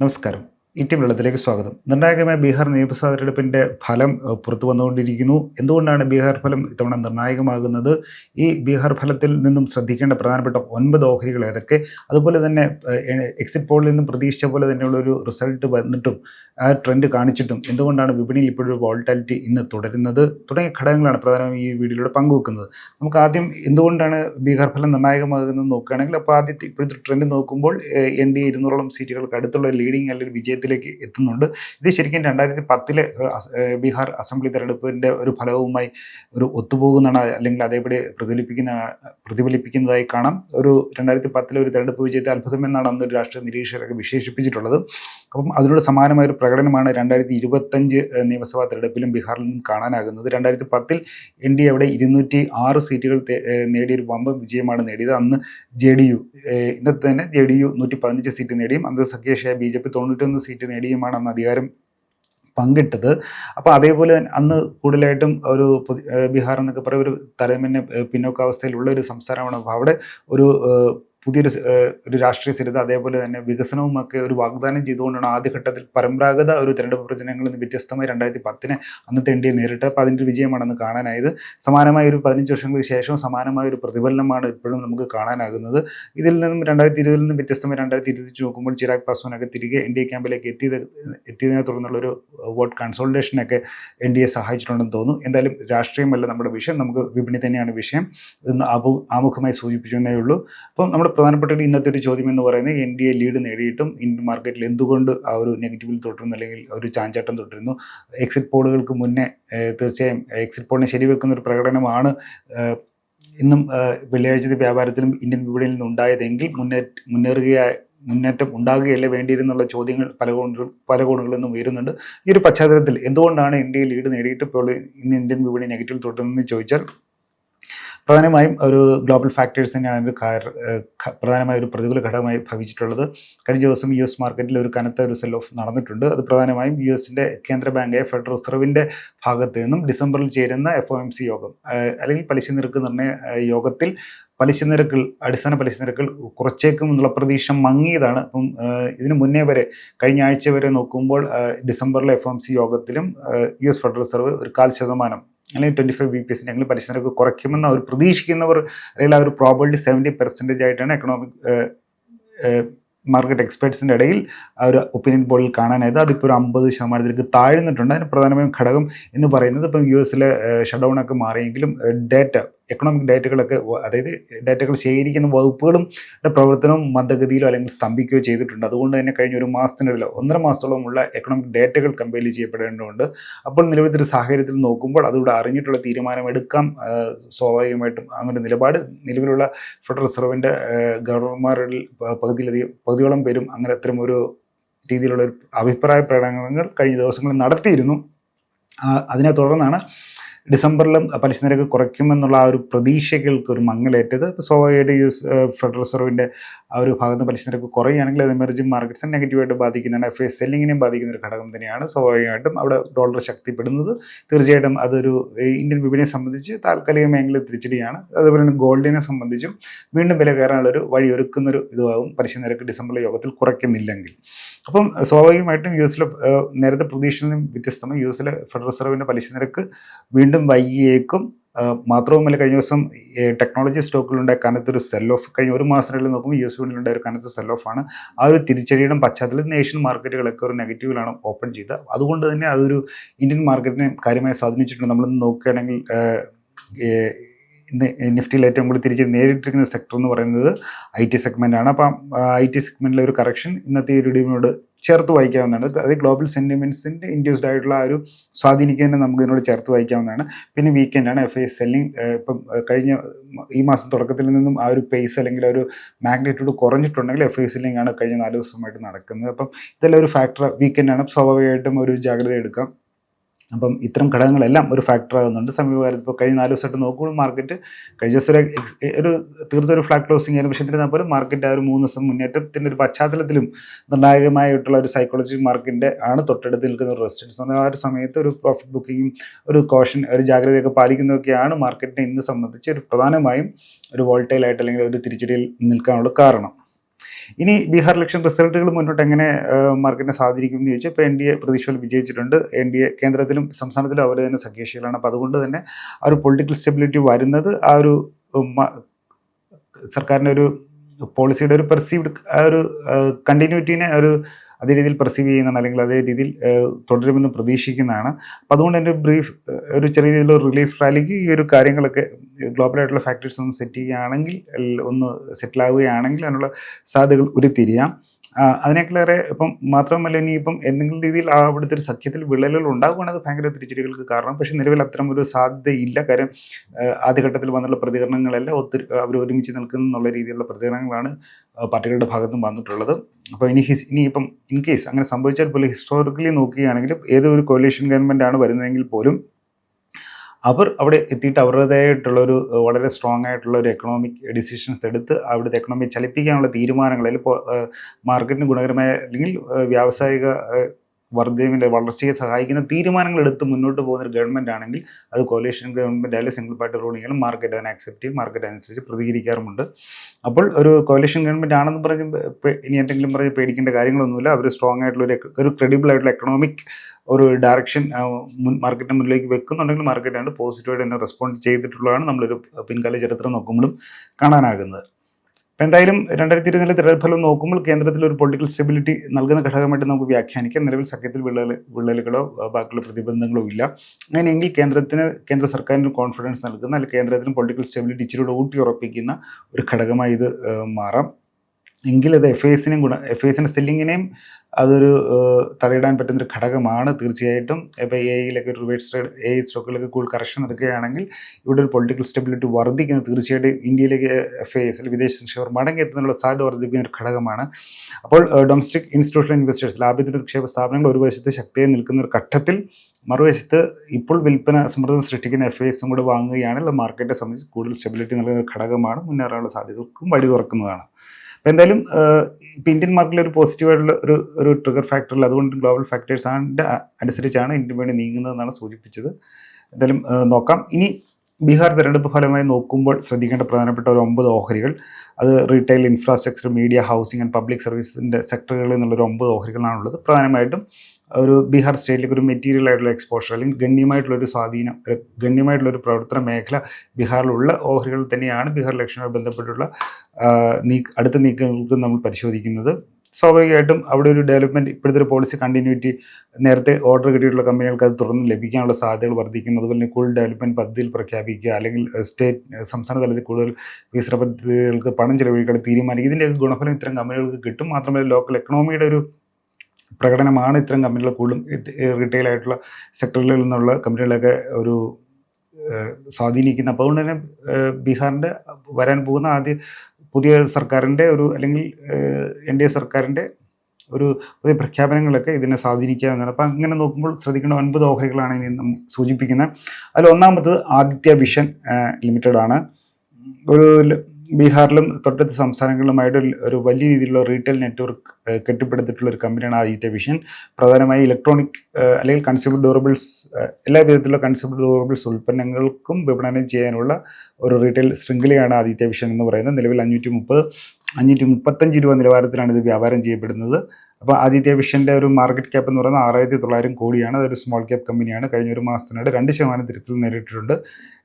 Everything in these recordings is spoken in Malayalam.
നമസ്കാരം. ടി വെള്ളത്തിലേക്ക് സ്വാഗതം. നിർണായകമായ ബീഹാർ നിയമസഭാ തെരഞ്ഞെടുപ്പിന്റെ ഫലം പുറത്തു വന്നുകൊണ്ടിരിക്കുന്നു. എന്തുകൊണ്ടാണ് ബീഹാർ ഫലം ഇത്തവണ നിർണായകമാകുന്നത്? ഈ ബീഹാർ ഫലത്തിൽ നിന്നും ശ്രദ്ധിക്കേണ്ട പ്രധാനപ്പെട്ട ഒൻപത് ഓഹരികൾ ഏതൊക്കെ? അതുപോലെ തന്നെ എക്സിറ്റ് പോളിൽ നിന്നും പ്രതീക്ഷിച്ച പോലെ തന്നെയുള്ള ഒരു റിസൾട്ട് വന്നിട്ടും ആ ട്രെൻഡ് കാണിച്ചിട്ടും എന്തുകൊണ്ടാണ് വിപണിയിൽ ഇപ്പോഴൊരു വോൾട്ടാലിറ്റി ഇന്ന് തുടരുന്നത്? തുടങ്ങിയ ഘടകങ്ങളാണ് പ്രധാനമായും ഈ വീഡിയോയിലൂടെ പങ്കുവെക്കുന്നത്. നമുക്ക് ആദ്യം എന്തുകൊണ്ടാണ് ബീഹാർ ഫലം നിർണായകമാകുന്നത് നോക്കുകയാണെങ്കിൽ അപ്പോൾ ആദ്യത്തെ ഇപ്പോഴത്തെ ട്രെൻഡ് നോക്കുമ്പോൾ എൻ ഡി ഇരുന്നൂറോളം സീറ്റുകൾക്ക് അടുത്തുള്ള ലീഡിംഗ് അല്ലെങ്കിൽ വിജയത്തിലേക്ക് എത്തുന്നുണ്ട്. ഇത് ശരിക്കും രണ്ടായിരത്തി പത്തിലെ ബീഹാർ അസംബ്ലി തെരഞ്ഞെടുപ്പിന്റെ ഒരു ഫലവുമായി ഒരു ഒത്തുപോകുന്നതാണ് അല്ലെങ്കിൽ അതേപടി പ്രതിഫലിപ്പിക്കുന്ന പ്രതിഫലിപ്പിക്കുന്നതായി കാണാം. ഒരു രണ്ടായിരത്തി പത്തിലെ ഒരു തെരഞ്ഞെടുപ്പ് വിജയത്തെ അത്ഭുതമെന്നാണ് അന്ന് ഒരു രാഷ്ട്രീയ നിരീക്ഷകരൊക്കെ വിശേഷിപ്പിച്ചിട്ടുള്ളത്. അപ്പം അതിനോട് സമാനമായ ഒരു പ്രകടനമാണ് രണ്ടായിരത്തി ഇരുപത്തഞ്ച് നിയമസഭാ തെരഞ്ഞെടുപ്പിലും ബീഹാറിൽ നിന്നും കാണാനാകുന്നത്. രണ്ടായിരത്തി പത്തിൽ എൻ ഡി അവിടെ ഇരുന്നൂറ്റി ആറ് സീറ്റുകൾ നേടിയൊരു വമ്പൻ വിജയമാണ് നേടിയത്. അന്ന് ജെ ഡി യു ഇന്നത്തെ തന്നെ ജെ ഡി യു നൂറ്റി പതിനഞ്ച് സീറ്റ് നേടിയും അന്ന് സഖ്യകക്ഷിയായ ബി ജെ പി തൊണ്ണൂറ്റൊന്ന് സീറ്റ് നേടിയുമാണ് അന്ന് അധികാരം പങ്കിട്ടത്. അപ്പോൾ അതേപോലെ അന്ന് കൂടുതലായിട്ടും ഒരു ബീഹാർ എന്നൊക്കെ പറയുന്ന ഒരു തലമെന്നെ പിന്നോക്കാവസ്ഥയിലുള്ള ഒരു സംസ്ഥാനമാണ്. അപ്പോൾ അവിടെ ഒരു പുതിയൊരു ഒരു രാഷ്ട്രീയ സ്ഥിരത അതേപോലെ തന്നെ വികസനവുമൊക്കെ ഒരു വാഗ്ദാനം ചെയ്തുകൊണ്ടാണ് ആദ്യഘട്ടത്തിൽ പരമ്പരാഗത ഒരു തെരഞ്ഞെടുപ്പ് പ്രചരണങ്ങളിൽ നിന്ന് വ്യത്യസ്തമായി രണ്ടായിരത്തി പത്തിന് അന്നത്തെ എ നേരിട്ട് അപ്പോൾ അതിന്റെ ഒരു വിജയമാണെന്ന് കാണാനായത്. സമാനമായ ഒരു പതിനഞ്ച് വർഷങ്ങൾക്ക് ശേഷം സമാനമായ ഒരു പ്രതിഫലനമാണ് ഇപ്പോഴും നമുക്ക് കാണാനാകുന്നത്. ഇതിൽ നിന്നും രണ്ടായിരത്തി ഇരുപതിൽ നിന്നും വ്യത്യസ്തമായി രണ്ടായിരത്തി ഇരുപത്തി നോക്കുമ്പോൾ ചിരാഗ് പാസ്വാനൊക്കെ തിരികെ എൻ ഡി എ ക്യാമ്പിലേക്ക് എത്തിയത് എത്തിയതിനെ തുടർന്നുള്ളൊരു വോട്ട് കൺസോൾട്ടേഷനൊക്കെ എൻ ഡി എ സഹായിച്ചിട്ടുണ്ടെന്ന് തോന്നുന്നു. എന്തായാലും രാഷ്ട്രീയമല്ല നമ്മുടെ വിഷയം നമുക്ക് വിപണി തന്നെയാണ് വിഷയം. ഇന്ന് ആമുഖമായി സൂചിപ്പിച്ചു എന്നേ ഉള്ളൂ. അപ്പം നമ്മുടെ പ്രധാനപ്പെട്ട ഇന്നത്തെ ഒരു ചോദ്യം എന്ന് പറയുന്നത് എൻ ഡി എ ലീഡ് നേടിയിട്ടും ഇന്ത്യൻ മാർക്കറ്റിൽ എന്തുകൊണ്ട് ആ ഒരു നെഗറ്റീവിൽ തുടരുന്നു അല്ലെങ്കിൽ ഒരു ചാഞ്ചാട്ടം തുടരുന്നു? എക്സിറ്റ് പോളുകൾക്ക് മുന്നേ തീർച്ചയായും എക്സിറ്റ് പോളിനെ ശരിവെക്കുന്ന ഒരു പ്രകടനമാണ് ഇന്നും വെള്ളിയാഴ്ചത്തെ വ്യാപാരത്തിലും ഇന്ത്യൻ വിപണിയിൽ നിന്ന് ഉണ്ടായതെങ്കിൽ മുന്നേ മുന്നേറുകയായ മുന്നേറ്റം ഉണ്ടാകുകയല്ലേ വേണ്ടിയിരുന്നുള്ള ചോദ്യങ്ങൾ പല കോണുകൾ പല കോണുകളിൽ നിന്നും ഉയരുന്നുണ്ട്. ഈ ഒരു പശ്ചാത്തലത്തിൽ എന്തുകൊണ്ടാണ് ഇന്ത്യയിൽ ലീഡ് നേടിയിട്ട് ഇപ്പോൾ ഇന്ന് ഇന്ത്യൻ വിപണി നെഗറ്റീവ് തുടരുന്നതെന്ന് ചോദിച്ചാൽ പ്രധാനമായും ഒരു ഗ്ലോബൽ ഫാക്ടേഴ്സ് തന്നെയാണ് ഒരു പ്രധാനമായ ഒരു പ്രതികൂല ഘടകമായി ഭവിച്ചിട്ടുള്ളത്. കഴിഞ്ഞ ദിവസം യു എസ് മാർക്കറ്റിൽ ഒരു കനത്ത ഒരു സെൽ ഓഫ് നടന്നിട്ടുണ്ട്. അത് പ്രധാനമായും യു എസിന്റെ കേന്ദ്ര ബാങ്കായ ഫെഡറൽ റിസർവിന്റെ ഭാഗത്ത് നിന്നും ഡിസംബറിൽ ചേരുന്ന എഫ് ഒ എം സി യോഗം അല്ലെങ്കിൽ പലിശ നിരക്ക് നിർണയ യോഗത്തിൽ പലിശ നിരക്കൾ അടിസ്ഥാന പലിശ നിരക്കുകൾ കുറച്ചേക്കും എന്നുള്ള പ്രതീക്ഷ മങ്ങിയതാണ്. അപ്പം ഇതിന് മുന്നേ വരെ കഴിഞ്ഞ ആഴ്ച വരെ നോക്കുമ്പോൾ ഡിസംബറിലെ എഫ് എം സി യോഗത്തിലും യു എസ് ഫെഡറൽ റിസർവ് ഒരു കാൽ ശതമാനം അല്ലെങ്കിൽ twenty five B P S ഞങ്ങൾ പലിശ നിരക്ക് കുറയ്ക്കുമെന്ന് അവർ പ്രതീക്ഷിക്കുന്നവർ അല്ലെങ്കിൽ ആ ഒരു പ്രോബിലിറ്റി സെവന്റി പെർസെന്റേജ് ആയിട്ടാണ് എക്കണോമിക് മാർക്കറ്റ് എക്സ്പേർട്സിന്റെ ഇടയിൽ ആ ഒരു ഒപ്പീനിയൻ പോളിൽ കാണാനായത്. അതിപ്പോൾ ഒരു അമ്പത് ശതമാനത്തിലേക്ക് താഴ്ന്നിട്ടുണ്ട്. അതിന് പ്രധാനമായും ഘടകം എന്ന് പറയുന്നത് ഇപ്പം യു എസിലെ ഷട്ട് ഡൗൺ ഒക്കെ മാറിയെങ്കിലും ഡേറ്റ എക്കണോമിക് ഡാറ്റകളൊക്കെ അതായത് ഡാറ്റകൾ ശേഖരിക്കുന്ന വകുപ്പുകളും പ്രവർത്തനവും മന്ദഗതിയിലോ അല്ലെങ്കിൽ സ്തംഭിക്കുകയോ ചെയ്തിട്ടുണ്ട്. അതുകൊണ്ട് തന്നെ കഴിഞ്ഞ ഒരു മാസത്തിനിടയിലോ ഒന്നര മാസത്തോളമുള്ള എക്കണോമിക് ഡാറ്റകൾ കമ്പയർ ചെയ്യപ്പെടേണ്ടതുണ്ട്. അപ്പോൾ നിലവിലത്തെ ഒരു സാഹചര്യത്തിൽ നോക്കുമ്പോൾ അതുകൂടെ അറിഞ്ഞിട്ടുള്ള തീരുമാനം എടുക്കാം. ആ, സ്വാഭാവികമായിട്ടും അങ്ങനെ നിലപാട് നിലവിലുള്ള ഫെഡറൽ റിസർവിന്റെ ഗവർണർമാരിൽ പകുതിയിലധികം പകുതിയോളം പേരും അങ്ങനെ അത്തരം ഒരു രീതിയിലുള്ള അഭിപ്രായ പ്രകടനങ്ങൾ കഴിഞ്ഞ ദിവസങ്ങളിൽ നടത്തിയിരുന്നു. അതിനെ തുടർന്നാണ് ഡിസംബറിലും പലിശ നിരക്ക് കുറയ്ക്കുമെന്നുള്ള ആ ഒരു പ്രതീക്ഷകൾക്ക് ഒരു മങ്ങലേറ്റത് സ്വാഭാവികമായിട്ട് യു എസ് ഫെഡറൽ റിസർവിന്റെ ആ ഒരു ഭാഗത്ത് പലിശ നിരക്ക് കുറയുകയാണെങ്കിൽ അത് എമർജിംഗ് മാർക്കറ്റ്സിനെ നെഗറ്റീവായിട്ട് ബാധിക്കുന്നതാണ് എഫ് എസ് സെല്ലിങ്ങിനെയും ബാധിക്കുന്ന ഒരു ഘടകം തന്നെയാണ് സ്വാഭാവികമായിട്ടും അവിടെ ഡോളർ ശക്തിപ്പെടുന്നത്. തീർച്ചയായിട്ടും അതൊരു ഇന്ത്യൻ വിപണിയെ സംബന്ധിച്ച് താൽക്കാലിക മേഖല തിരിച്ചടിയാണ്. അതുപോലെ തന്നെ ഗോൾഡിനെ സംബന്ധിച്ചും വീണ്ടും വില കയറാനുള്ളൊരു വഴി ഒരുക്കുന്നൊരു ഇതുമാകും പലിശ നിരക്ക് ഡിസംബറിലെ യോഗത്തിൽ കുറയ്ക്കുന്നില്ലെങ്കിൽ. അപ്പം സ്വാഭാവികമായിട്ടും യു എസിലെ നേരത്തെ പ്രതീക്ഷയിൽ നിന്നും വ്യത്യസ്തമായി യു എസിലെ ഫെഡറൽ റിസർവിന്റെ പലിശ നിരക്ക് വീണ്ടും വൈകിയേക്കും. ഏഹ്, മാത്രവുമല്ല കഴിഞ്ഞ ദിവസം ടെക്നോളജി സ്റ്റോക്കിലുണ്ടായ കനത്തൊരു സെൽ ഓഫ് കഴിഞ്ഞ ഒരു മാസത്തിനുള്ളിൽ നോക്കുമ്പോൾ യു എസ് വിപണിയിലുണ്ടായ ഒരു കനത്ത സെൽ ഓഫ് ആണ്. ആ ഒരു തിരിച്ചടിയുടെ പശ്ചാത്തലത്തിൽ ഏഷ്യൻ മാർക്കറ്റുകളൊക്കെ ഒരു നെഗറ്റീവിലാണ് ഓപ്പൺ ചെയ്തത് അതുകൊണ്ട് തന്നെ അതൊരു ഇന്ത്യൻ മാർക്കറ്റിനെ കാര്യമായി സ്വാധീനിച്ചിട്ടുണ്ട്. നമ്മളിന്ന് നോക്കുകയാണെങ്കിൽ ഇന്ന് നിഫ്റ്റിയിൽ ഏറ്റവും കൂടുതൽ തിരിച്ച് നേരിട്ടിരിക്കുന്ന സെക്ടർ എന്ന് പറയുന്നത് ഐ ടി സെഗ്മെന്റാണ് അപ്പം ഐ ടി സെഗ്മെന്റിലെ ഒരു കറക്ഷൻ ഇന്നത്തെ ഈ ഡീമിനോട് ചേർത്ത് വായിക്കാവുന്നതാണ്. അത് ഗ്ലോബൽ സെന്റിമെന്റ്സിന്റെ ഇൻഡ്യൂസ്ഡ് ആയിട്ടുള്ള ആ ഒരു സ്വാധീനിക്കാൻ നമുക്ക് ഇതിനോട് ചേർത്ത് വായിക്കാവുന്നതാണ്. പിന്നെ വീക്കെൻഡാണ് എഫ് ഐ സെല്ലിംഗ് ഇപ്പം കഴിഞ്ഞ ഈ മാസം തുടക്കത്തിൽ നിന്നും ആ ഒരു പേസ് അല്ലെങ്കിൽ ഒരു മാഗ്നിറ്റ്യൂഡ് കുറഞ്ഞിട്ടുണ്ടെങ്കിൽ എഫ് ഐ സെല്ലിംഗ് ആണ് കഴിഞ്ഞ നാല് ദിവസമായിട്ട് നടക്കുന്നത്. അപ്പം ഇതെല്ലാം ഒരു ഫാക്ടർ വീക്കെൻഡാണ് സ്വാഭാവികമായിട്ടും ഒരു ജാഗ്രത എടുക്കാം. അപ്പം ഇത്തരം ഘടകങ്ങളെല്ലാം ഒരു ഫാക്ടർ ആകുന്നുണ്ട്. സമീപകാലത്ത് ഇപ്പോൾ കഴിഞ്ഞ നാല് ദിവസമായിട്ട് നോക്കുമ്പോൾ മാർക്കറ്റ് കഴിഞ്ഞ ദിവസം ഒരു തീർത്തൊരു ഫ്ലാറ്റ് ക്ലോസിംഗ് ആയിരുന്നു പക്ഷേ എന്നിരുന്നാൽ പോലും മാർക്കറ്റ് ആ ഒരു മൂന്ന് ദിവസം മുന്നേറ്റത്തിന്റെ ഒരു പശ്ചാത്തലത്തിലും നിർണായകമായിട്ടുള്ള ഒരു സൈക്കോളജി മാർക്കിന്റെ ആണ് തൊട്ടടുത്ത് നിൽക്കുന്ന ഒരു റെസിസ്റ്റൻസ് ആ ഒരു സമയത്ത് ഒരു പ്രോഫിറ്റ് ബുക്കിങ്ങും ഒരു കോഷൻ ഒരു ജാഗ്രതയൊക്കെ പാലിക്കുന്നതൊക്കെയാണ് മാർക്കറ്റിനെ ഇന്ന് സംബന്ധിച്ച് ഒരു പ്രധാനമായും ഒരു വോൾട്ടൈൽ ആയിട്ട് അല്ലെങ്കിൽ ഒരു തിരിച്ചടിയിൽ നിൽക്കാനുള്ള കാരണം. ഇനി ബീഹാർ ഇലക്ഷൻ റിസൾട്ടുകൾ മുന്നോട്ട് എങ്ങനെ മാർക്കറ്റിനെ സ്വാധീനിക്കും എന്ന് ചോദിച്ചാൽ ഇപ്പോൾ എൻ ഡി എ പ്രതീക്ഷകൾ വിജയിച്ചിട്ടുണ്ട്. എൻ ഡി എ കേന്ദ്രത്തിലും സംസ്ഥാനത്തിലും അവർ തന്നെ സഖ്യകക്ഷികളാണ്. അപ്പോൾ അതുകൊണ്ട് തന്നെ ആ ഒരു പൊളിറ്റിക്കൽ സ്റ്റെബിലിറ്റി വരുന്നത് ആ ഒരു സർക്കാരിന്റെ ഒരു പോളിസിയുടെ ഒരു പെർസീവ്ഡ് ആ ഒരു കണ്ടിന്യൂറ്റീനെ ഒരു അതേ രീതിയിൽ പെർസീവ് ചെയ്യുന്നതാണ് അല്ലെങ്കിൽ അതേ രീതിയിൽ തുടരുമെന്ന് പ്രതീക്ഷിക്കുന്നതാണ്. അപ്പം അതുകൊണ്ട് എന്റെ ബ്രീഫ് ഒരു ചെറിയ രീതിയിലുള്ള റിലീഫ് റാലിക്ക് ഈ ഒരു കാര്യങ്ങളൊക്കെ ഗ്ലോബലായിട്ടുള്ള ഫാക്ടേഴ്സ് ഒന്ന് സെറ്റ് ചെയ്യുകയാണെങ്കിൽ ഒന്ന് സെറ്റിൽ ആവുകയാണെങ്കിൽ അതിനുള്ള സാധ്യതകൾ ഉരുത്തിരിയാം. അതിനേക്കാളേറെ ഇപ്പം മാത്രമല്ല ഇനി ഇപ്പം എന്തെങ്കിലും രീതിയിൽ ആ അവിടുത്തെ ഒരു സഖ്യത്തിൽ വിള്ളലുകൾ ഉണ്ടാകുകയാണ് അത് ഭയങ്കര തിരിച്ചടികൾക്ക് കാരണം. പക്ഷേ നിലവിൽ അത്തരം ഒരു സാധ്യതയില്ല. കാര്യം ആദ്യഘട്ടത്തിൽ വന്നുള്ള പ്രതികരണങ്ങളെല്ലാം ഒത്തിരി അവർ ഒരുമിച്ച് നിൽക്കുന്നു എന്നുള്ള രീതിയിലുള്ള പ്രതികരണങ്ങളാണ് പാർട്ടികളുടെ ഭാഗത്തും വന്നിട്ടുള്ളത്. അപ്പോൾ ഇനി ഹിസ് ഇനി ഇപ്പം ഇൻ കേസ് അങ്ങനെ സംഭവിച്ചാൽ പോലും ഹിസ്റ്റോറിക്കലി നോക്കുകയാണെങ്കിൽ ഏതൊരു കോലേഷൻ ഗവൺമെന്റ് ആണ് വരുന്നതെങ്കിൽ പോലും അവർ അവിടെ എത്തിയിട്ട് അവരുടേതായിട്ടുള്ളൊരു വളരെ സ്ട്രോങ് ആയിട്ടുള്ള ഒരു എക്കണോമിക് ഡിസിഷൻസ് എടുത്ത് അവിടുത്തെ എക്കണോമി ചലിപ്പിക്കാനുള്ള തീരുമാനങ്ങൾ അല്ലെങ്കിൽ മാർക്കറ്റിന് ഗുണകരമായ അല്ലെങ്കിൽ വ്യാവസായിക വർദ്ധവിന്റെ വളർച്ചയെ സഹായിക്കുന്ന തീരുമാനങ്ങൾ എടുത്ത് മുന്നോട്ട് പോകുന്ന ഒരു ഗവൺമെന്റ് ആണെങ്കിൽ അത് കോലേഷൻ ഗവൺമെന്റ് ആയാലും സിംഗിൾ പാർട്ടി റൂളിങ്ങിലും മാർക്കറ്റ് അതിനെ അക്സെപ്റ്റ് ചെയ്യും. മാർക്കറ്റ് അനുസരിച്ച് പ്രതികരിക്കാറുമുണ്ട്. അപ്പോൾ ഒരു കോലേഷൻ ഗവൺമെന്റ് ആണെന്ന് പറഞ്ഞ് ഇനി എന്തെങ്കിലും പറഞ്ഞ് പേടിക്കേണ്ട കാര്യങ്ങളൊന്നുമില്ല. അവർ സ്ട്രോങ് ആയിട്ടുള്ള ഒരു ഒരു ക്രെഡിബിൾ ആയിട്ടുള്ള എക്കണോമിക് ഒരു ഡയറക്ഷൻ മാർക്കറ്റിന് മുന്നിലേക്ക് വെക്കുന്നുണ്ടെങ്കിൽ ആണ് പോസിറ്റീവായിട്ട് തന്നെ റെസ്പോണ്ട് ചെയ്തിട്ടുള്ളതാണ് നമ്മളൊരു പിൻകാല ചരിത്രം നോക്കുമ്പോഴും കാണാനാകുന്നത്. അപ്പം എന്തായാലും രണ്ടായിരത്തി ഇരുപതിലെ തിരഞ്ഞെടുപ്പ് നോക്കുമ്പോൾ കേന്ദ്രത്തിൽ ഒരു പൊളിറ്റിക്കൽ സ്റ്റെബിലിറ്റി നൽകുന്ന ഘടകമായിട്ട് നമുക്ക് വ്യാഖ്യാനിക്കാം. നിലവിൽ സഖ്യത്തിൽ വിള്ളൽ വിള്ളലുകളോ ബാക്കിയുള്ള പ്രതിബന്ധങ്ങളോ ഇല്ല. അങ്ങനെയെങ്കിൽ കേന്ദ്രത്തിന് കേന്ദ്ര സർക്കാരിന് കോൺഫിഡൻസ് നൽകുന്ന അല്ലെങ്കിൽ കേന്ദ്രത്തിന് പൊളിറ്റിക്കൽ സ്റ്റെബിലിറ്റി ഇച്ചിരി കൂടെ ഊട്ടി ഉറപ്പിക്കുന്ന ഒരു ഘടകമായി ഇത് മാറാം. എങ്കിൽ അത് എഫ് ഐ എസിനും ഗുണ എഫ് എസിന്റെ സെല്ലിങ്ങിനെയും അതൊരു തടയിടാൻ പറ്റുന്നൊരു ഘടകമാണ്. തീർച്ചയായിട്ടും ഇപ്പോൾ എ ഐയിലൊക്കെ ഒരു റിവേഴ്സ് ട്രേഡ് എ ഐ സ്റ്റോക്കിലൊക്കെ കൂടുതൽ കറക്ഷൻ നടക്കുകയാണെങ്കിൽ ഇവിടെ ഒരു പൊളിറ്റിക്കൽ സ്റ്റെബിലിറ്റി വർദ്ധിക്കുന്നത് തീർച്ചയായിട്ടും ഇന്ത്യയിലേക്ക് എഫ് ഐ എസ് വിദേശ നിക്ഷേപർ മടങ്ങി എത്തുന്നതിനുള്ള സാധ്യത വർദ്ധിപ്പിക്കുന്ന ഒരു ഘടകമാണ്. അപ്പോൾ ഡൊമസ്റ്റിക് ഇൻസ്റ്റിറ്റ്യൂഷണൽ ഇൻവെസ്റ്റേഴ്സ് ലാഭ്യത്തിന് നിക്ഷേപ സ്ഥാപനങ്ങൾ ഒരു വശത്ത് ശക്തിയായി നിൽക്കുന്ന ഒരു ഘട്ടത്തിൽ മറുവശത്ത് ഇപ്പോൾ വിൽപ്പന സമ്മർദ്ദം സൃഷ്ടിക്കുന്ന എഫ് ഐ എസും കൂടെ വാങ്ങുകയാണെങ്കിൽ മാർക്കറ്റിനെ സംബന്ധിച്ച് കൂടുതൽ സ്റ്റെബിലിറ്റി നൽകുന്ന ഒരു ഘടകമാണ്. മുന്നേറാനുള്ള സാധ്യതകൾക്കും വഴി തുറക്കുന്നതാണ്. എന്തായാലും ഇപ്പം ഇന്ത്യൻ മാർക്കറ്റിൽ ഒരു പോസിറ്റീവായിട്ടുള്ള ഒരു ഒരു ട്രിഗർ ഫാക്ടറിൽ അതുകൊണ്ട് ഗ്ലോബൽ ഫാക്ടേഴ്സ് ആൻഡ് അനുസരിച്ചാണ് ഇന്ത്യൻ വേണ്ടി നീങ്ങുന്നതെന്നാണ് സൂചിപ്പിച്ചത്. എന്തായാലും നോക്കാം. ഇനി ബീഹാർ തെരഞ്ഞെടുപ്പ് ഫലമായി നോക്കുമ്പോൾ ശ്രദ്ധിക്കേണ്ട പ്രധാനപ്പെട്ട ഒരു ഒമ്പത് ഓഹരികൾ. അത് retail infrastructure media housing and public സർവീസിന്റെ സെക്ടറുകളിൽ നിന്നുള്ളൊരു ഒമ്പത് ഓഹരികളാണുള്ളത്. പ്രധാനമായിട്ടും ഒരു ബീഹാർ സ്റ്റേറ്റിലേക്ക് ഒരു മെറ്റീരിയൽ ആയിട്ടുള്ള എക്സ്പോഷർ അല്ലെങ്കിൽ ഗണ്യമായിട്ടുള്ള ഒരു സ്വാധീനം ഒരു ഗണ്യമായിട്ടുള്ള ഒരു പ്രവർത്തന മേഖല ബീഹാറിലുള്ള ഓഹരികൾ തന്നെയാണ് ബീഹാർ ഇലക്ഷനുമായി ബന്ധപ്പെട്ടുള്ള നീ അടുത്ത നീക്കങ്ങൾക്ക് നമ്മൾ പരിശോധിക്കുന്നത്. സ്വാഭാവികമായിട്ടും അവിടെ ഒരു ഡെവലപ്മെന്റ് ഇപ്പോഴത്തെ ഒരു പോളിസി കണ്ടിന്യൂറ്റി നേരത്തെ ഓർഡർ കിട്ടിയിട്ടുള്ള കമ്പനികൾക്ക് അത് തുറന്ന് ലഭിക്കാനുള്ള സാധ്യതകൾ വർദ്ധിക്കുന്നു അതുപോലെ തന്നെ കൂടുതൽ ഡെവലപ്മെന്റ് പദ്ധതിയിൽ പ്രഖ്യാപിക്കുക അല്ലെങ്കിൽ സ്റ്റേറ്റ് സംസ്ഥാന തലത്തിൽ കൂടുതൽ വികസന പദ്ധതികൾക്ക് പണം ചെലവഴിക്കാൻ തീരുമാനിക്കുക ഇതിന്റെയൊക്കെ ഗുണഫലം ഇത്തരം കമ്പനികൾക്ക് കിട്ടും. മാത്രമല്ല ലോക്കൽ എക്കണോമിയുടെ ഒരു പ്രകടനമാണ് ഇത്തരം കമ്പനികൾ കൂടുതലും റീറ്റെയിൽ ആയിട്ടുള്ള സെക്ടറിൽ നിന്നുള്ള കമ്പനികളൊക്കെ ഒരു സ്വാധീനിക്കുന്നത് സ്വാധീനിക്കുന്ന. അപ്പോൾ അതുകൊണ്ട് തന്നെ ബീഹാറിന്റെ വരാൻ പോകുന്ന ആദ്യ പുതിയ സർക്കാരിന്റെ ഒരു അല്ലെങ്കിൽ എൻ ഡി എ സർക്കാരിന്റെ ഒരു പുതിയ പ്രഖ്യാപനങ്ങളൊക്കെ ഇതിനെ സ്വാധീനിക്കാവുന്നതാണ് അപ്പം അങ്ങനെ നോക്കുമ്പോൾ ശ്രദ്ധിക്കേണ്ട ഒൻപത് ഓഹരികളാണ് ഇനി സൂചിപ്പിക്കുന്നത്. അതിൽ ഒന്നാമത്തത് ആദിത്യ വിഷൻ ലിമിറ്റഡ് ആണ് ഒരു ബീഹാറിലും തൊട്ടടുത്ത സംസ്ഥാനങ്ങളിലുമായിട്ട് ഒരു- വലിയ രീതിയിലുള്ള റീറ്റെയിൽ നെറ്റ്വർക്ക് കെട്ടിപ്പടുത്തിട്ടുള്ള ഒരു കമ്പനിയാണ് ആദിത്യ വിഷൻ പ്രധാനമായി ഇലക്ട്രോണിക് അല്ലെങ്കിൽ കൺസ്യൂമർ ഡ്യൂറബിൾസ് എല്ലാ വിധത്തിലുള്ള കൺസ്യൂമർ ഡ്യൂറബിൾസ് ഉൽപ്പന്നങ്ങൾക്കും വിപണനം ചെയ്യാനുള്ള ഒരു റീറ്റെയിൽ ശൃംഖലയാണ് ആദിത്യ വിഷൻ എന്ന് പറയുന്നത്. നിലവിൽ അഞ്ഞൂറ്റി മുപ്പത് അഞ്ഞൂറ്റി മുപ്പത്തഞ്ച് രൂപ നിലവാരത്തിലാണ് ഇത് വ്യാപാരം ചെയ്യപ്പെടുന്നത്. അപ്പോൾ ആദിത്യ വിഷന്റെ ഒരു മാർക്കറ്റ് ക്യാപ്പ് എന്ന് പറയുന്നത് ആറായിരത്തി തൊള്ളായിരം കോടിയാണ്. അതൊരു സ്മോൾ ക്യാപ്പ് കമ്പനിയാണ് കഴിഞ്ഞ ഒരു മാസത്തിനിടെ രണ്ട് ശതമാനം തിരുത്തൽ നേരിട്ടിട്ടുണ്ട്.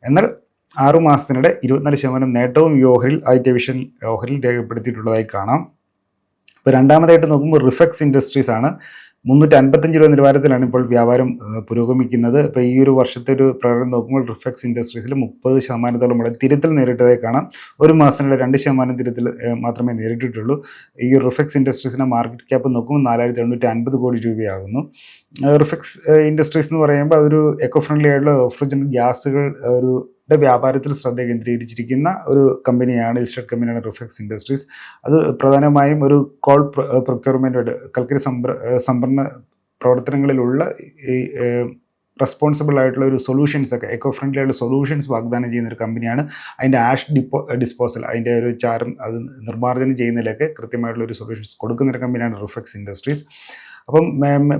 എന്നാൽ ആറു മാസത്തിനിടെ ഇരുപത്തിനാല് ശതമാനം നേട്ടവും ഈ ഓഹരിൽ ആദിത്യ വിഷൻ ഓഹരിൽ രേഖപ്പെടുത്തിയിട്ടുള്ളതായി കാണാം. ഇപ്പോൾ രണ്ടാമതായിട്ട് നോക്കുമ്പോൾ റിഫക്സ് ഇൻഡസ്ട്രീസ് ആണ്. മുന്നൂറ്റി അൻപത്തഞ്ച് രൂപ നിലവാരത്തിലാണ് ഇപ്പോൾ വ്യാപാരം പുരോഗമിക്കുന്നത്. ഇപ്പോൾ ഈ ഒരു വർഷത്തെ ഒരു പ്രകടനം നോക്കുമ്പോൾ റിഫക്സ് ഇൻഡസ്ട്രീസിൽ മുപ്പത് ശതമാനത്തോളം വളരെ തിരുത്തൽ നേരിട്ടതായി കാണാം. ഒരു മാസത്തിനിടെ രണ്ട് ശതമാനം തിരുത്തൽ മാത്രമേ നേരിട്ടിട്ടുള്ളൂ. ഈ റിഫക്സ് ഇൻഡസ്ട്രീസിന്റെ മാർക്കറ്റ് ക്യാപ്പ് നോക്കുമ്പോൾ നാലായിരത്തി എണ്ണൂറ്റി അൻപത് കോടി രൂപയാകുന്നു. റിഫക്സ് ഇൻഡസ്ട്രീസ് എന്ന് പറയുമ്പോൾ അതൊരു എക്കോ ഫ്രണ്ട്ലി ആയിട്ടുള്ള റെഫ്രിജറൻ ഗ്യാസുകൾ ഒരു വ്യാപാരത്തിൽ ശ്രദ്ധ കേന്ദ്രീകരിച്ചിരിക്കുന്ന ഒരു കമ്പനിയാണ് ലിസ്റ്റഡ് കമ്പനിയാണ് റിഫ്ലക്സ് ഇൻഡസ്ട്രീസ് അത് പ്രധാനമായും ഒരു കോൾ പ്രൊക്യൂർമെന്റ് കൽക്കരി സംഭര സംഭരണ പ്രവർത്തനങ്ങളിലുള്ള ഈ റെസ്പോൺസിബിൾ ആയിട്ടുള്ള ഒരു സൊല്യൂഷൻസ് ഒക്കെ എക്കോ ഫ്രണ്ട്ലി ആയിട്ടുള്ള സൊല്യൂഷൻസ് വാഗ്ദാനം ചെയ്യുന്ന ഒരു കമ്പനിയാണ്. അതിന്റെ ആഷ് ഡിപ്പോ ഡിസ്പോസൽ അതിന്റെ ഒരു ചാരം അത് നിർമ്മാർജനം ചെയ്യുന്നതിലൊക്കെ കൃത്യമായിട്ടുള്ള ഒരു സൊല്യൂഷൻസ് കൊടുക്കുന്ന ഒരു കമ്പനിയാണ് റിഫ്ലക്സ് ഇൻഡസ്ട്രീസ് അപ്പം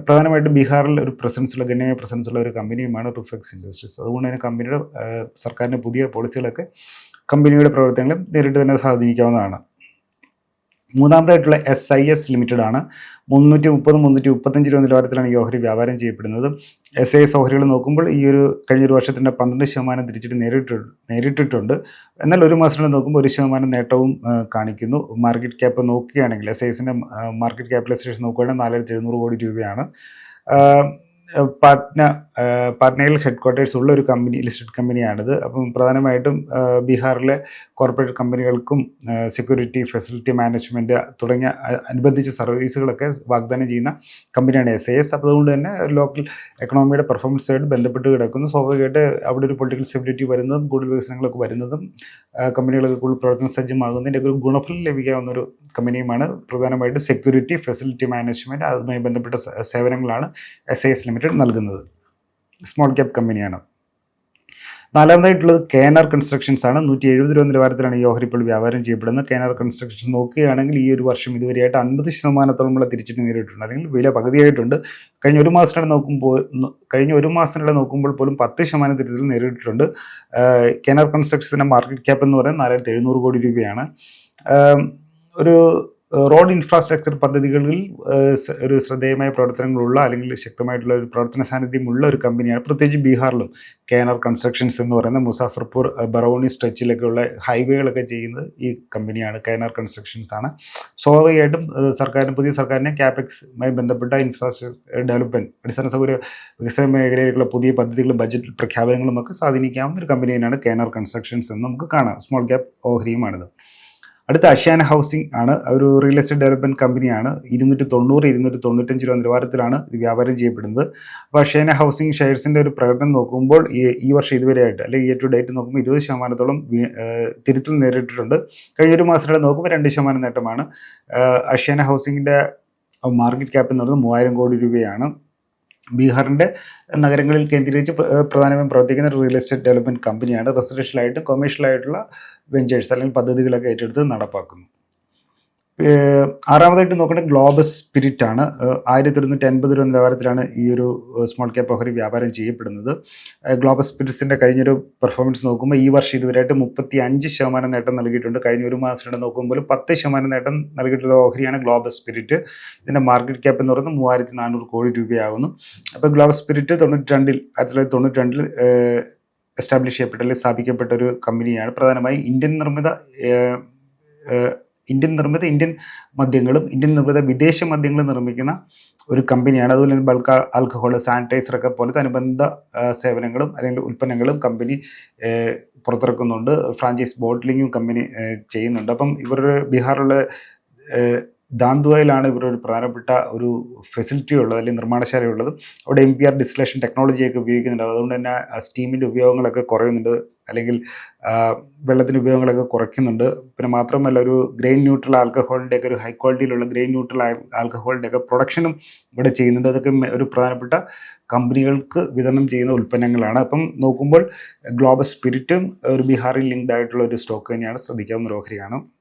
പ്രധാനമായിട്ടും ബീഹാറിൽ ഒരു പ്രസൻസുള്ള ഗണ്യമായ പ്രസൻസ് ഉള്ള ഒരു കമ്പനിയുമാണ് റിഫ്ലക്സ് ഇൻഡസ്ട്രീസ് അതുകൊണ്ട് തന്നെ കമ്പനിയുടെ സർക്കാരിന്റെ പുതിയ പോളിസികളൊക്കെ കമ്പനിയുടെ പ്രവർത്തനങ്ങളെ നേരിട്ട് തന്നെ സ്വാധീനിക്കാവുന്നതാണ്. മൂന്നാമതായിട്ടുള്ള എസ് ഐ എസ് ലിമിറ്റഡ് ആണ്. മുന്നൂറ്റി മുപ്പത് മുന്നൂറ്റി മുപ്പത്തഞ്ച് രൂപ നിലവാരത്തിലാണ് ഈ ഓഹരി വ്യാപാരം ചെയ്യപ്പെടുന്നത്. എസ് ഐ എസ് ഓഹരികൾ നോക്കുമ്പോൾ ഈ ഒരു കഴിഞ്ഞ ഒരു വർഷത്തിന്റെ പന്ത്രണ്ട് ശതമാനം തിരിച്ചിട്ട് നേരിട്ട് നേരിട്ടിട്ടുണ്ട്. എന്നാൽ ഒരു മാസത്തിൽ നോക്കുമ്പോൾ ഒരു ശതമാനം നേട്ടവും കാണിക്കുന്നു. മാർക്കറ്റ് ക്യാപ്പ് നോക്കുകയാണെങ്കിൽ എസ് ഐ എസിന്റെ മാർക്കറ്റ് ക്യാപിറ്റലൈസേഷൻ നോക്കുകയാണെങ്കിൽ നാലായിരത്തി എഴുന്നൂറ് കോടി രൂപയാണ്. ആ, പാട്നയിൽ ഹെഡ് ക്വാർട്ടേഴ്സ് ഉള്ള ഒരു കമ്പനി ലിസ്റ്റഡ് കമ്പനിയാണിത്. അപ്പം പ്രധാനമായിട്ടും ബീഹാറിലെ കോർപ്പറേറ്റ് കമ്പനികൾക്കും സെക്യൂരിറ്റി ഫെസിലിറ്റി മാനേജ്മെന്റ് തുടങ്ങിയ അനുബന്ധിച്ച സർവീസുകളൊക്കെ വാഗ്ദാനം ചെയ്യുന്ന കമ്പനിയാണ് എസ് ഐ എസ് അപ്പോൾ അതുകൊണ്ട് തന്നെ ലോക്കൽ എക്കണോമിയുടെ പെർഫോമൻസുമായിട്ട് ബന്ധപ്പെട്ട് കിടക്കുന്നു. സ്വാഭാവികമായിട്ട് അവിടെ ഒരു പൊളിറ്റിക്കൽ സ്റ്റെബിലിറ്റി വരുന്നതും കൂടുതൽ വികസനങ്ങളൊക്കെ വരുന്നതും കമ്പനികളൊക്കെ കൂടുതൽ പ്രവർത്തന സജ്ജമാകുന്നതിന്റെ ഒരു ഗുണഫലം ലഭിക്കാവുന്ന ഒരു കമ്പനിയുമാണ്. പ്രധാനമായിട്ട് സെക്യൂരിറ്റി ഫെസിലിറ്റി മാനേജ്മെന്റ് അതുമായി ബന്ധപ്പെട്ട സേവനങ്ങളാണ് എസ് ഐ എസ് ലിമിറ്റഡ് നൽകുന്നത്. സ്മോൾ ക്യാപ് കമ്പനിയാണ് നാലാമതായിട്ടുള്ളത് കേനർ കൺസ്ട്രക്ഷൻസ് ആണ് നൂറ്റി എഴുപത് രൂപ നിലവാരത്തിലാണ് ഈ ഓഹരി ഇപ്പോൾ വ്യാപാരം ചെയ്യപ്പെടുന്നത്. കേനർ കൺസ്ട്രക്ഷൻസ് നോക്കുകയാണെങ്കിൽ ഈ ഒരു വർഷം ഇതുവരെയായിട്ട് അൻപത് ശതമാനത്തോളമുള്ള തിരിച്ചിട്ട് നേരിട്ടുണ്ട് അല്ലെങ്കിൽ വില പകുതിയായിട്ടുണ്ട്. കഴിഞ്ഞ ഒരു മാസത്തിനിടെ നോക്കുമ്പോൾ കഴിഞ്ഞ ഒരു മാസത്തിനിടെ നോക്കുമ്പോൾ പോലും പത്ത് ശതമാനം തിരിച്ചിൽ നേരിട്ടിട്ടുണ്ട്. കേനർ കൺസ്ട്രക്ഷൻസിന്റെ മാർക്കറ്റ് ക്യാപ്പ് എന്ന് പറയുന്നത് നാലായിരത്തി എഴുന്നൂറ് കോടി രൂപയാണ്. ഒരു റോഡ് ഇൻഫ്രാസ്ട്രക്ചർ പദ്ധതികളിൽ ഒരു ശ്രദ്ധേയമായ പ്രവർത്തനങ്ങളുള്ള അല്ലെങ്കിൽ ശക്തമായിട്ടുള്ള ഒരു പ്രവർത്തന സാന്നിധ്യമുള്ള ഒരു കമ്പനിയാണ് പ്രത്യേകിച്ച് ബീഹാറിലും കേനർ കൺസ്ട്രക്ഷൻസ് എന്ന് പറയുന്ന മുസാഫർപൂർ ബറോണി സ്ട്രെച്ചിലൊക്കെയുള്ള ഹൈവേകളൊക്കെ ചെയ്യുന്നത് ഈ കമ്പനിയാണ് കേനർ കൺസ്ട്രക്ഷൻസ് ആണ്. സ്വാഭാവികമായിട്ടും സർക്കാരിന് പുതിയ സർക്കാരിനെ ക്യാപെക്സുമായി ബന്ധപ്പെട്ട ഇൻഫ്രാസ്ട്രക്ചർ ഡെവലപ്മെന്റ് അടിസ്ഥാന സൗകര്യ വികസന മേഖലയിലേക്കുള്ള പുതിയ പദ്ധതികളും ബജറ്റ് പ്രഖ്യാപനങ്ങളും ഒക്കെ സ്വാധീനിക്കാവുന്ന ഒരു കമ്പനി തന്നെയാണ് കേനർ കൺസ്ട്രക്ഷൻസ് എന്ന് നമുക്ക് കാണാം. സ്മോൾ ക്യാപ് ഓഹരിയുമാണിത്. അടുത്ത അഷ്യാന ഹൗസിംഗ് ആണ്. ഒരു റിയൽ എസ്റ്റേറ്റ് ഡെവലപ്മെന്റ് കമ്പനിയാണ് ഇരുന്നൂറ്റി തൊണ്ണൂറ് ഇരുന്നൂറ്റി തൊണ്ണൂറ്റഞ്ച് രൂപ നിലവാരത്തിലാണ് ഇത് വ്യാപാരം ചെയ്യപ്പെടുന്നത്. അപ്പോൾ അഷ്യാന ഹൗസിംഗ് ഷെയർസിന്റെ ഒരു പ്രകടനം നോക്കുമ്പോൾ ഈ വർഷം ഇതുവരെയായിട്ട് അല്ലെങ്കിൽ ഇയർ ടു ഡേറ്റ് നോക്കുമ്പോൾ ഇരുപത് ശതമാനത്തോളം തിരുത്തൽ നേരിട്ടിട്ടുണ്ട്. കഴിഞ്ഞ ഒരു മാസത്തിലെ നോക്കുമ്പോൾ രണ്ട് ശതമാനം നേട്ടമാണ്. അഷ്യാന ഹൗസിംഗിന്റെ മാർക്കറ്റ് ക്യാപ്പ് എന്ന് പറയുന്നത് മൂവായിരം കോടി രൂപയാണ്. ബീഹാറിന്റെ നഗരങ്ങളിൽ കേന്ദ്രീകരിച്ച് പ്രധാനമായും പ്രവർത്തിക്കുന്ന റിയൽ എസ്റ്റേറ്റ് ഡെവലപ്മെന്റ് കമ്പനിയാണ് റെസിഡൻഷ്യലായിട്ടും കൊമേഴ്ഷ്യലായിട്ടുള്ള വെഞ്ചേഴ്സ് അല്ലെങ്കിൽ പദ്ധതികളൊക്കെ ഏറ്റെടുത്ത് നടപ്പാക്കുന്നു. ആറാമതായിട്ട് നോക്കേണ്ടത് ഗ്ലോബസ് സ്പിരിറ്റ് ആണ്. ആയിരത്തി ഒരുന്നൂറ്റി അൻപത് രൂപ നിലവാരത്തിലാണ് ഈ ഒരു സ്മോൾ ക്യാപ്പ് ഓഹരി വ്യാപാരം ചെയ്യപ്പെടുന്നത്. ഗ്ലോബൽ സ്പിരിറ്റ്സിന്റെ കഴിഞ്ഞൊരു പെർഫോമൻസ് നോക്കുമ്പോൾ ഈ വർഷം ഇതുവരെയായിട്ട് മുപ്പത്തി അഞ്ച് ശതമാനം നേട്ടം നൽകിയിട്ടുണ്ട്. കഴിഞ്ഞ ഒരു മാസത്തിനിടെ നോക്കുമ്പോൾ പത്ത് ശതമാനം നേട്ടം നൽകിയിട്ടുള്ള ഓഹരിയാണ് ഗ്ലോബസ് സ്പിരിറ്റ് ഇതിന്റെ മാർക്കറ്റ് ക്യാപ്പ് എന്ന് പറയുന്നത് മൂവായിരത്തി നാനൂറ് കോടി രൂപയാകുന്നു. അപ്പോൾ ഗ്ലോബസ് സ്പിരിറ്റ് തൊണ്ണൂറ്റി രണ്ടിൽ ആയിരത്തി തൊള്ളായിരത്തി തൊണ്ണൂറ്റി രണ്ടിൽ എസ്റ്റാബ്ലിഷ് ചെയ്യപ്പെട്ട അല്ലെങ്കിൽ സ്ഥാപിക്കപ്പെട്ട ഒരു കമ്പനിയാണ്. പ്രധാനമായും ഇന്ത്യൻ നിർമ്മിത ഇന്ത്യൻ നിർമ്മിത ഇന്ത്യൻ മദ്യങ്ങളും ഇന്ത്യൻ നിർമ്മിത വിദേശ മദ്യങ്ങളും നിർമ്മിക്കുന്ന ഒരു കമ്പനിയാണ്. അതുപോലെ തന്നെ ബൾക്ക് ആൽക്കഹോൾ സാനിറ്റൈസർ ഒക്കെ പോലത്തെ അനുബന്ധ സേവനങ്ങളും അല്ലെങ്കിൽ ഉൽപ്പന്നങ്ങളും കമ്പനി പുറത്തിറക്കുന്നുണ്ട്. ഫ്രാഞ്ചൈസ് ബോട്ടിലിങ്ങും കമ്പനി ചെയ്യുന്നുണ്ട്. അപ്പം ഇവരുടെ ബീഹാറിലുള്ള ദാന്തുവയിലാണ് ഇവിടെ ഒരു പ്രധാനപ്പെട്ട ഒരു ഫെസിലിറ്റി ഉള്ളത് അല്ലെങ്കിൽ നിർമ്മാണശാല ഉള്ളത്. അവിടെ എം പി ആർ ഡിസ്ലേഷൻ ടെക്നോളജിയൊക്കെ ഉപയോഗിക്കുന്നുണ്ട്. അതുകൊണ്ട് തന്നെ സ്റ്റീമിന്റെ ഉപയോഗങ്ങളൊക്കെ കുറയുന്നുണ്ട് അല്ലെങ്കിൽ വെള്ളത്തിന്റെ ഉപയോഗങ്ങളൊക്കെ കുറയ്ക്കുന്നുണ്ട്. പിന്നെ മാത്രമല്ല ഒരു ഗ്രെയിൻ ന്യൂട്രൽ ആൽക്കഹോളിന്റെ ഒക്കെ ഒരു ഹൈ ക്വാളിറ്റിയിലുള്ള ഗ്രെയിൻ ന്യൂട്രൽ ആൽക്കഹോളിന്റെ ഒക്കെ പ്രൊഡക്ഷനും ഇവിടെ ചെയ്യുന്നുണ്ട്. അതൊക്കെ ഒരു പ്രധാനപ്പെട്ട കമ്പനികൾക്ക് വിതരണം ചെയ്യുന്ന ഉൽപ്പന്നങ്ങളാണ്. അപ്പം നോക്കുമ്പോൾ ഗ്ലോബൽ സ്പിരിറ്റും ഒരു ബീഹാറിൽ ലിങ്ക്ഡ് ആയിട്ടുള്ള ഒരു സ്റ്റോക്ക് തന്നെയാണ്. ശ്രദ്ധിക്കാവുന്ന ഒരു ഓഹരിയാണ്.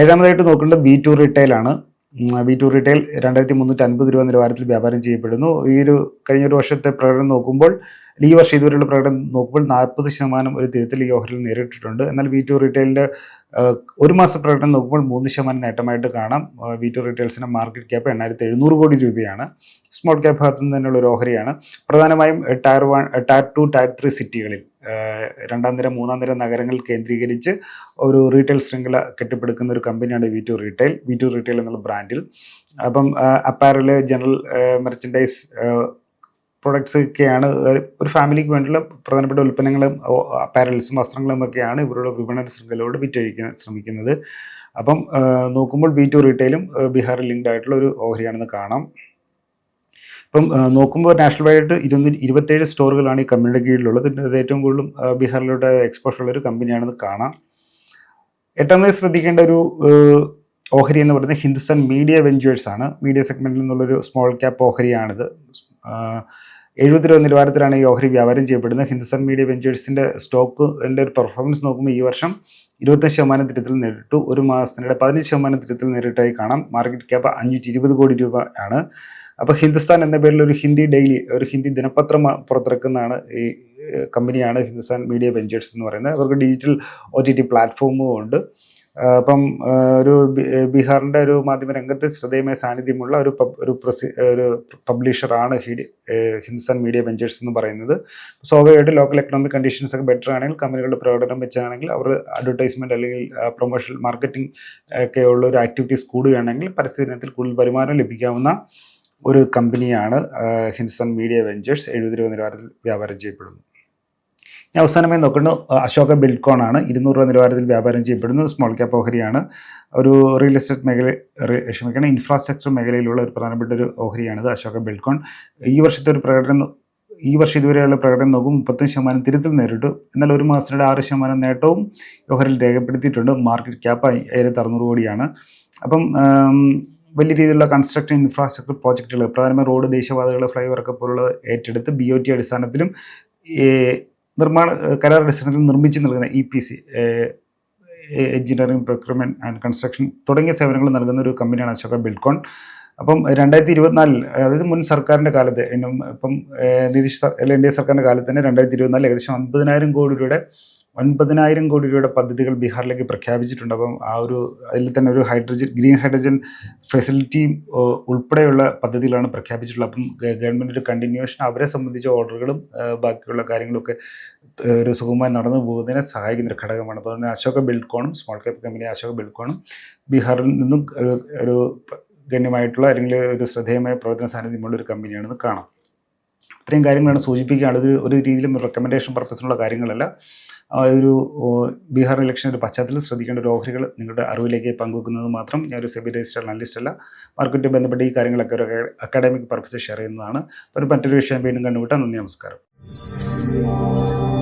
ഏഴാമതായിട്ട് നോക്കേണ്ടത് ബി ടു റീറ്റെയിൽ ആണ്. ബി ടു റീറ്റെയിൽ രണ്ടായിരത്തി മുന്നൂറ്റി അൻപത് രൂപ നിലവാരത്തിൽ വ്യാപാരം ചെയ്യപ്പെടുന്നു. ഈ ഒരു കഴിഞ്ഞ ഒരു വർഷത്തെ പ്രകടനം നോക്കുമ്പോൾ ഈ വർഷം ഇതുവരെയുള്ള പ്രകടനം നോക്കുമ്പോൾ നാൽപ്പത് ശതമാനം ഒരു തിരുത്തൽ ഈ ഓഹരിൽ നേരിട്ടിട്ടുണ്ട്. എന്നാൽ ബി ടു റീറ്റെയിലിന്റെ ഒരു മാസ പ്രകടനം നോക്കുമ്പോൾ മൂന്ന് ശതമാനം നേട്ടമായിട്ട് കാണാം. ബി ടു റീറ്റെയിൽസിന്റെ മാർക്കറ്റ് ക്യാപ്പ് എണ്ണായിരത്തി എഴുന്നൂറ് കോടി രൂപയാണ്. സ്മോൾ ക്യാപ് ഭാഗത്തു നിന്ന് തന്നെയുള്ള ഒരു ഓഹരിയാണ്. പ്രധാനമായും tier one tier two tier three സിറ്റികളിൽ. രണ്ടാം നിര മൂന്നാം നിര നഗരങ്ങൾ കേന്ദ്രീകരിച്ച് ഒരു റീറ്റെയിൽ ശൃംഖല കെട്ടിപ്പടുക്കുന്ന ഒരു കമ്പനിയാണ് V two retail V two retail എന്നുള്ള ബ്രാൻഡിൽ അപ്പം അപ്പാരൽ ജനറൽ മെർച്ചൻഡൈസ് പ്രൊഡക്ട്സ് ഒക്കെയാണ് ഒരു ഫാമിലിക്ക് വേണ്ടിയുള്ള പ്രധാനപ്പെട്ട ഉൽപ്പന്നങ്ങളും അപ്പാരൽസും വസ്ത്രങ്ങളും ഒക്കെയാണ് ഇവരുടെ വിപണന ശൃംഖലയോട് വിറ്റഴിക്കാൻ ശ്രമിക്കുന്നത്. അപ്പം നോക്കുമ്പോൾ ബി ടു റീറ്റെയിലും ബീഹാറിൽ ലിങ്ക്ഡ് ആയിട്ടുള്ള ഒരു ഓഹരിയാണെന്ന് കാണാം. ഇപ്പം നോക്കുമ്പോൾ നാഷണൽ വൈഡ് ഇരുന്നൂറ്റി ഇരുപത്തേഴ് സ്റ്റോറുകളാണ് ഈ കമ്പനിയുടെ കീഴിലുള്ളത്. ഇത് ഏറ്റവും കൂടുതലും ബീഹാറിലോട്ട് ബീഹാറിലൂടെ എക്സ്പോഷർ ഉള്ള ഒരു കമ്പനിയാണെന്ന് കാണാം. എട്ടാമത് ശ്രദ്ധിക്കേണ്ട ഒരു ഓഹരി എന്ന് പറയുന്നത് ഹിന്ദുസ്ഥാൻ മീഡിയ വെഞ്ചേഴ്സ് ആണ്. മീഡിയ സെഗ്മെന്റിൽ നിന്നുള്ളൊരു സ്മോൾ ക്യാപ്പ് ഓഹരിയാണിത്. എഴുപത്തി എഴുപത് രൂപ നിലവാരത്തിലാണ് ഈ ഓഹരി വ്യാപാരം ചെയ്യപ്പെടുന്നത്. ഹിന്ദുസ്ഥാൻ മീഡിയ വെഞ്ചേഴ്സിന്റെ സ്റ്റോക്ക് എന്റെ ഒരു പെർഫോമൻസ് നോക്കുമ്പോൾ ഈ വർഷം ഇരുപത്തഞ്ച് ശതമാനം തിരുത്തിൽ നേരിട്ടു. ഒരു മാസത്തിനിടെ പതിനഞ്ച് ശതമാനം തിരുത്തിൽ നേരിട്ടായി കാണാം. മാർക്കറ്റ് ക്യാപ്പ് അഞ്ഞൂറ്റി ഇരുപത് കോടി രൂപ ആണ്. അപ്പോൾ ഹിന്ദുസ്ഥാൻ എന്ന പേരിൽ ഒരു ഹിന്ദി ഡെയിലി ഒരു ഹിന്ദി ദിനപത്രം പുറത്തിറക്കുന്നതാണ് ഈ കമ്പനിയാണ് ഹിന്ദുസ്ഥാൻ മീഡിയ വെഞ്ചേഴ്സ് എന്ന് പറയുന്നത്. അവർക്ക് ഡിജിറ്റൽ ഒ ടി ടി പ്ലാറ്റ്ഫോമും ഉണ്ട്. അപ്പം ഒരു ബീഹാറിന്റെ ഒരു മാധ്യമ രംഗത്ത് ശ്രദ്ധേയമായ സാന്നിധ്യമുള്ള ഒരു ഒരു പ്രസി ഒരു പബ്ലിഷറാണ് ഹിന്ദുസ്ഥാൻ മീഡിയ വെഞ്ചേഴ്സ് എന്ന് പറയുന്നത്. സ്വാഭാവികമായിട്ട് ലോക്കൽ എക്കണോമിക് കണ്ടീഷൻസ് ഒക്കെ ബെറ്റർ ആണെങ്കിൽ കമ്പനികളുടെ പ്രകടനം വെച്ചാണെങ്കിൽ അവർ അഡ്വർടൈസ്മെന്റ് അല്ലെങ്കിൽ പ്രൊമോഷണൽ മാർക്കറ്റിംഗ് ഒക്കെ ഉള്ള ഒരു ആക്ടിവിറ്റീസ് കൂടുകയാണെങ്കിൽ പരസ്യ ഇനത്തിൽ കൂടുതൽ വരുമാനം ലഭിക്കാവുന്ന ഒരു കമ്പനിയാണ് ഹിൻസൺ മീഡിയ വെഞ്ചേഴ്സ്. എഴുപത് രൂപ നിലവാരത്തിൽ വ്യാപാരം ചെയ്യപ്പെടുന്നു. ഞാൻ അവസാനമായി നോക്കുന്നു അശോക ബിൽഡ്കോൺ ആണ്. ഇരുന്നൂറ് രൂപ നിലവാരത്തിൽ വ്യാപാരം ചെയ്യപ്പെടുന്നു. സ്മോൾ ക്യാപ് ഓഹരിയാണ്. ഒരു റിയൽ എസ്റ്റേറ്റ് മേഖല ക്ഷമിക്കണം ഇൻഫ്രാസ്ട്രക്ചർ മേഖലയിലുള്ള ഒരു പ്രധാനപ്പെട്ട ഒരു ഓഹരിയാണിത് അശോക ബിൽഡ്കോൺ. ഈ വർഷത്തെ ഒരു പ്രകടനം ഈ വർഷം ഇതുവരെയുള്ള പ്രകടനം നോക്കും മുപ്പത്തഞ്ച് ശതമാനം തിരുത്തൽ നേരിട്ടു. എന്നാൽ ഒരു മാസത്തിനിടെ ആറ് ശതമാനം നേട്ടവും ഓഹരിയിൽ രേഖപ്പെടുത്തിയിട്ടുണ്ട്. മാർക്കറ്റ് ക്യാപ്പ് ആയിരത്തി അറുന്നൂറ് കോടിയാണ്. അപ്പം വലിയ രീതിയിലുള്ള കൺസ്ട്രക്ഷൻ ഇൻഫ്രാസ്ട്രക്ചർ പ്രോജക്റ്റുകൾ പ്രധാനമായും റോഡ് ദേശീയപാതകൾ ഫ്ലൈ ഒക്കെ പോലുള്ള ഏറ്റെടുത്ത് ബി ഒ ടി അടിസ്ഥാനത്തിലും നിർമ്മാണ കരാർ അടിസ്ഥാനത്തിൽ നിർമ്മിച്ച് നൽകുന്ന E P C engineering procurement and construction തുടങ്ങിയ സേവനങ്ങൾ നൽകുന്ന ഒരു കമ്പനിയാണ് അശോക ബിൽഡ്കോൺ അപ്പം രണ്ടായിരത്തി ഇരുപത്തിനാലിൽ അതായത് മുൻ സർക്കാരിന്റെ കാലത്ത് ഇപ്പം നിതീഷ് അല്ല എൻ ഡി എ സർക്കാരിന്റെ കാലത്ത് തന്നെ രണ്ടായിരത്തി ഇരുപത്തിനാലിൽ ഏകദേശം അമ്പതിനായിരം കോടി രൂപയുടെ ഒൻപതിനായിരം കോടി രൂപയുടെ പദ്ധതികൾ ബീഹാറിലേക്ക് പ്രഖ്യാപിച്ചിട്ടുണ്ട്. അപ്പം ആ ഒരു അതിൽ തന്നെ ഒരു ഹൈഡ്രജൻ ഗ്രീൻ ഹൈഡ്രജൻ ഫെസിലിറ്റിയും ഏഹ്, ഉൾപ്പെടെയുള്ള പദ്ധതികളാണ് പ്രഖ്യാപിച്ചിട്ടുള്ളത്. അപ്പം ഗവൺമെന്റ് ഒരു കണ്ടിന്യൂഷൻ അവരെ സംബന്ധിച്ച ഓർഡറുകളും ബാക്കിയുള്ള കാര്യങ്ങളൊക്കെ ഒരു സുഖമായി നടന്നു പോകുന്നതിനെ സഹായിക്കുന്ന ഒരു ഘടകമാണ്. അപ്പോൾ തന്നെ അശോക ബിൽഡ്കോണും സ്മോൾ ക്യാപ് കമ്പനി അശോക ബിൽഡ്കോണും ബീഹാറിൽ നിന്നും ഒരു ഗണ്യമായിട്ടുള്ള അല്ലെങ്കിൽ ഒരു ശ്രദ്ധേയമായ പ്രവർത്തന സാന്നിധ്യമുള്ള ഒരു കമ്പനിയാണെന്ന് കാണാം. ഇത്രയും കാര്യങ്ങളാണ് സൂചിപ്പിക്കുകയാണ് ഒരു രീതിയിലും റെക്കമെൻഡേഷൻ പർപ്പസിനുള്ള കാര്യങ്ങളല്ല. ഒരു ബീഹാർ ഇലക്ഷൻ ഒരു പശ്ചാത്തലത്തിൽ ശ്രദ്ധിക്കേണ്ട ഒരു ഓഹരികൾ നിങ്ങളുടെ അറിവിലേക്ക് പങ്കുവെക്കുന്നത് മാത്രം ഞാൻ ഒരു സെബി രജിസ്റ്റർ അനലിസ്റ്റ് അല്ല. മാർക്കറ്റുമായി ബന്ധപ്പെട്ട് ഈ കാര്യങ്ങളൊക്കെ ഒരു അക്കാഡമിക് പർപ്പസ് ഷെയർ ചെയ്യുന്നതാണ്. ഒരു മറ്റൊരു വിഷയം വീണ്ടും കണ്ടുമുട്ടാം. നന്ദി നമസ്കാരം.